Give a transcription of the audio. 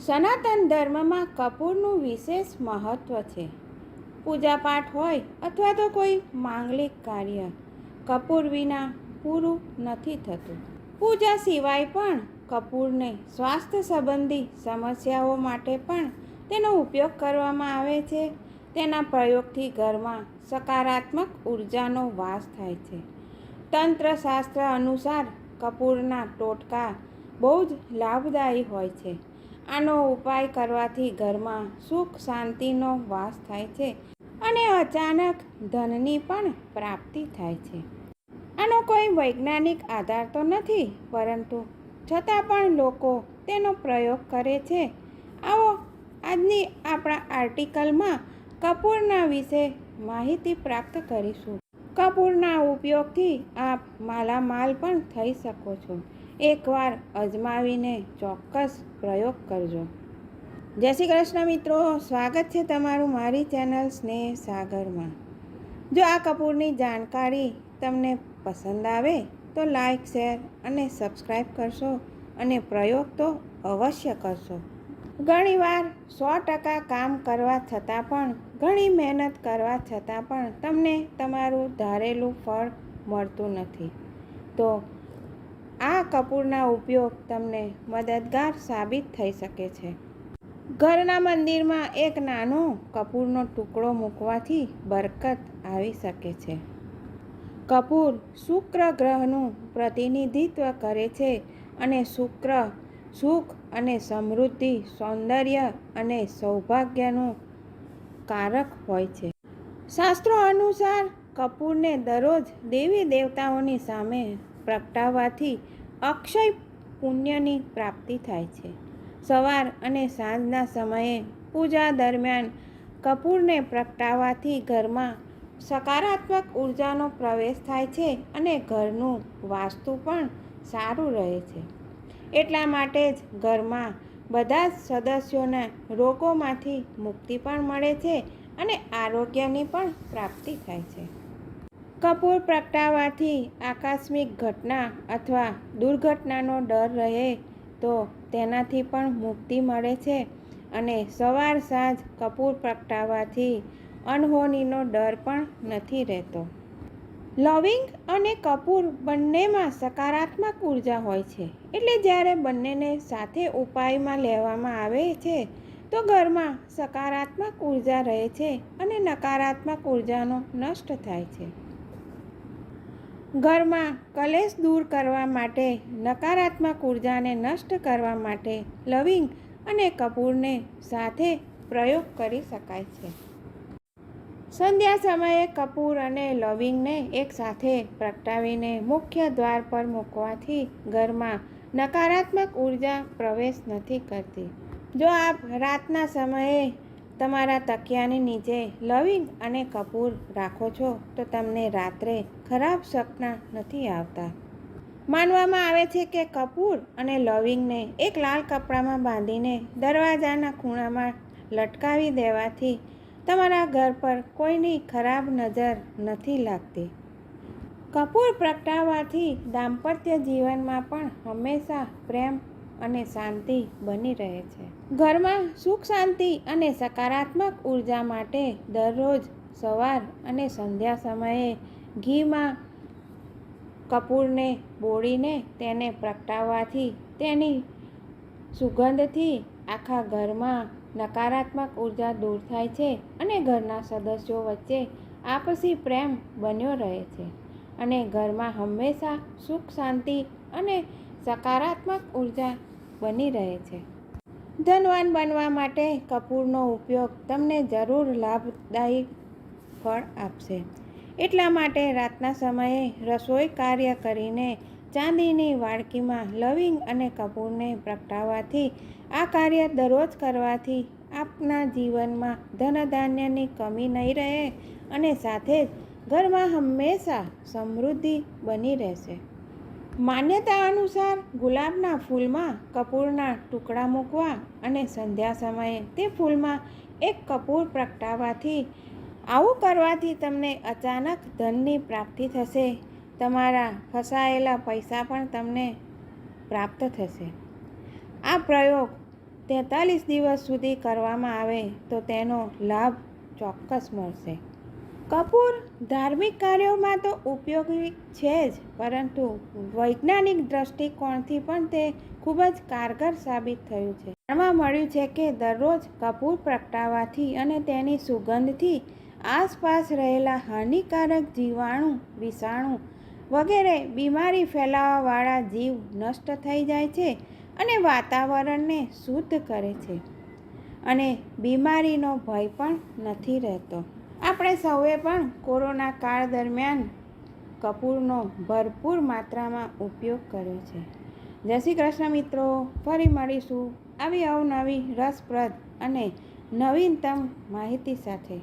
સનાતન ધર્મમાં કપૂરનું વિશેષ મહત્ત્વ છે. પૂજાપાઠ હોય અથવા તો કોઈ માંગલિક કાર્ય, કપૂર વિના પૂરું નથી થતું. પૂજા સિવાય પણ કપૂરને સ્વાસ્થ્ય સંબંધી સમસ્યાઓ માટે પણ તેનો ઉપયોગ કરવામાં આવે છે. તેના પ્રયોગથી ઘરમાં સકારાત્મક ઉર્જાનો વાસ થાય છે. તંત્રશાસ્ત્ર અનુસાર કપૂરના ટોટકા બહુ જ લાભદાયી હોય છે. આનો ઉપાય કરવાથી ઘરમાં સુખ શાંતિનો વાસ થાય છે અને અચાનક ધનની પણ પ્રાપ્તિ થાય છે. આનો કોઈ વૈજ્ઞાનિક આધાર તો નથી, પરંતુ છતાં પણ લોકો તેનો પ્રયોગ કરે છે. આવો, આજની આપણા આર્ટિકલમાં કપૂરના વિશે માહિતી પ્રાપ્ત કરીશું. કપૂરના ઉપયોગથી આપ માલામાલ પણ થઈ શકો છો. એકવાર અજમાવીને ચોક્કસ પ્રયોગ કરજો. જય શ્રી કૃષ્ણ મિત્રો, સ્વાગત છે તમારું મારી ચેનલ સ્નેહ સાગરમાં. જો આ કપૂરની જાણકારી તમને પસંદ આવે, તો લાઈક, શેર અને સબસ્ક્રાઈબ કરશો અને પ્રયોગ તો અવશ્ય કરશો. ઘણીવાર સો ટકા કામ કરવા છતાં પણ, ઘણી મહેનત કરવા છતાં પણ તમને તમારું ધારેલું ફળ મળતું નથી. તો કપૂરના ઉપયોગ તમને મદદગાર સાબિત થઈ શકે છે. ઘરના મંદિરમાં એક નાનો કપૂરનો ટુકડો મૂકવાથી બરકત આવી શકે છે. કપૂર શુક્ર ગ્રહનું પ્રતિનિધિત્વ કરે છે અને શુક્ર સુખ અને સમૃદ્ધિ, સૌંદર્ય અને સૌભાગ્યનું કારક હોય છે. શાસ્ત્રો અનુસાર કપૂરને દરરોજ દેવી દેવતાઓની સામે પ્રગટાવવાથી અક્ષય પુણ્યની પ્રાપ્તિ થાય છે. સવાર અને સાંજના સમયે પૂજા દરમિયાન કપૂરને પ્રગટાવવાથી ઘરમાં સકારાત્મક ઉર્જાનો પ્રવેશ થાય છે અને ઘરનું વાસ્તુ પણ સારું રહે છે. એટલા માટે જ ઘરમાં બધા જ સદસ્યોના રોગોમાંથી મુક્તિ પણ મળે છે અને આરોગ્યની પણ પ્રાપ્તિ થાય છે. કપૂર પ્રગટાવવાથી આકસ્મિક ઘટના અથવા દુર્ઘટનાનો ડર રહે તો તેનાથી પણ મુક્તિ મળે છે અને સવાર સાંજ કપૂર પ્રગટાવવાથી અનહોનીનો ડર પણ નથી રહેતો. લવિંગ અને કપૂર બંનેમાં સકારાત્મક ઊર્જા હોય છે. એટલે જ્યારે બંનેને સાથે ઉપાયમાં લેવામાં આવે છે, તો ઘરમાં સકારાત્મક ઊર્જા રહે છે અને નકારાત્મક ઉર્જાનો નષ્ટ થાય છે. ઘરમાં કલેશ દૂર કરવા માટે, નકારાત્મક ઉર્જાને નષ્ટ કરવા માટે લવિંગ અને કપૂરને સાથે પ્રયોગ કરી શકાય છે. સંધ્યા સમયે કપૂર અને લવિંગને એકસાથે પ્રગટાવીને મુખ્ય દ્વાર પર મૂકવાથી ઘરમાં નકારાત્મક ઊર્જા પ્રવેશ નથી કરતી. જો આપ રાતના સમયે તમારા તકિયાની નીચે લવિંગ અને કપૂર રાખો છો, તો તમને રાત્રે ખરાબ સપના નથી આવતા. માનવામાં આવે છે કે કપૂર અને લવિંગને એક લાલ કપડામાં બાંધીને દરવાજાના ખૂણામાં લટકાવી દેવાથી તમારા ઘર પર કોઈની ખરાબ નજર નથી લાગતી. કપૂર પ્રગટાવવાથી દાંપત્ય જીવનમાં પણ હંમેશા પ્રેમ અને શાંતિ બની રહે છે. ઘરમાં સુખ શાંતિ અને સકારાત્મક ઊર્જા માટે દરરોજ સવાર અને સંધ્યા સમયે ઘીમાં કપૂરને બોળીને તેને પ્રગટાવવાથી તેની સુગંધથી આખા ઘરમાં નકારાત્મક ઊર્જા દૂર થાય છે અને ઘરના સદસ્યો વચ્ચે આપસી પ્રેમ બન્યો રહે છે. અને ઘરમાં હંમેશા સુખ શાંતિ અને સકારાત્મક ઊર્જા બની રહે છે. ધનવાન બનવા માટે કપૂરનો ઉપયોગ તમને જરૂર લાભદાયી ફળ આપશે. એટલા માટે રાતના સમયે રસોઈ કાર્ય કરીને ચાંદીની વાડકીમાં લવિંગ અને કપૂરને પ્રગટાવવાથી આ કાર્ય દરરોજ કરવાથી આપના જીવનમાં ધનધાન્યની કમી નહીં રહે અને સાથે જ ઘરમાં હંમેશા સમૃદ્ધિ બની રહેશે. માન્યતા અનુસાર ગુલાબના ફૂલમાં કપૂરના ટુકડા મૂકવા અને સંધ્યા સમયે તે ફૂલમાં એક કપૂર પ્રગટાવવાથી આવું કરવાથી તમને અચાનક ધનની પ્રાપ્તિ થશે. તમારા ફસાયેલા પૈસા પણ તમને પ્રાપ્ત થશે. આ પ્રયોગ તેતાલીસ દિવસ સુધી કરવામાં આવે તો તેનો લાભ ચોક્કસ મળશે. કપૂર ધાર્મિક કાર્યોમાં તો ઉપયોગી છે જ, પરંતુ વૈજ્ઞાનિક દ્રષ્ટિકોણથી પણ તે ખૂબ જ કારગર સાબિત થયું છે. જાણવા મળ્યું છે કે દરરોજ કપૂર પ્રગટાવવાથી અને તેની સુગંધથી આસપાસ રહેલા હાનિકારક જીવાણુ, વિષાણુ વગેરે બીમારી ફેલાવવાવાળા જીવ નષ્ટ થઈ જાય છે અને વાતાવરણને શુદ્ધ કરે છે. અને બીમારીનો ભય પણ નથી રહેતો. આપણે સૌએ પણ કોરોના કાળ દરમિયાન કપૂરનો ભરપૂર માત્રામાં ઉપયોગ કર્યો છે. જય શ્રી કૃષ્ણ મિત્રો, ફરી મળીશું આવી અવનવી રસપ્રદ અને નવીનતમ માહિતી સાથે.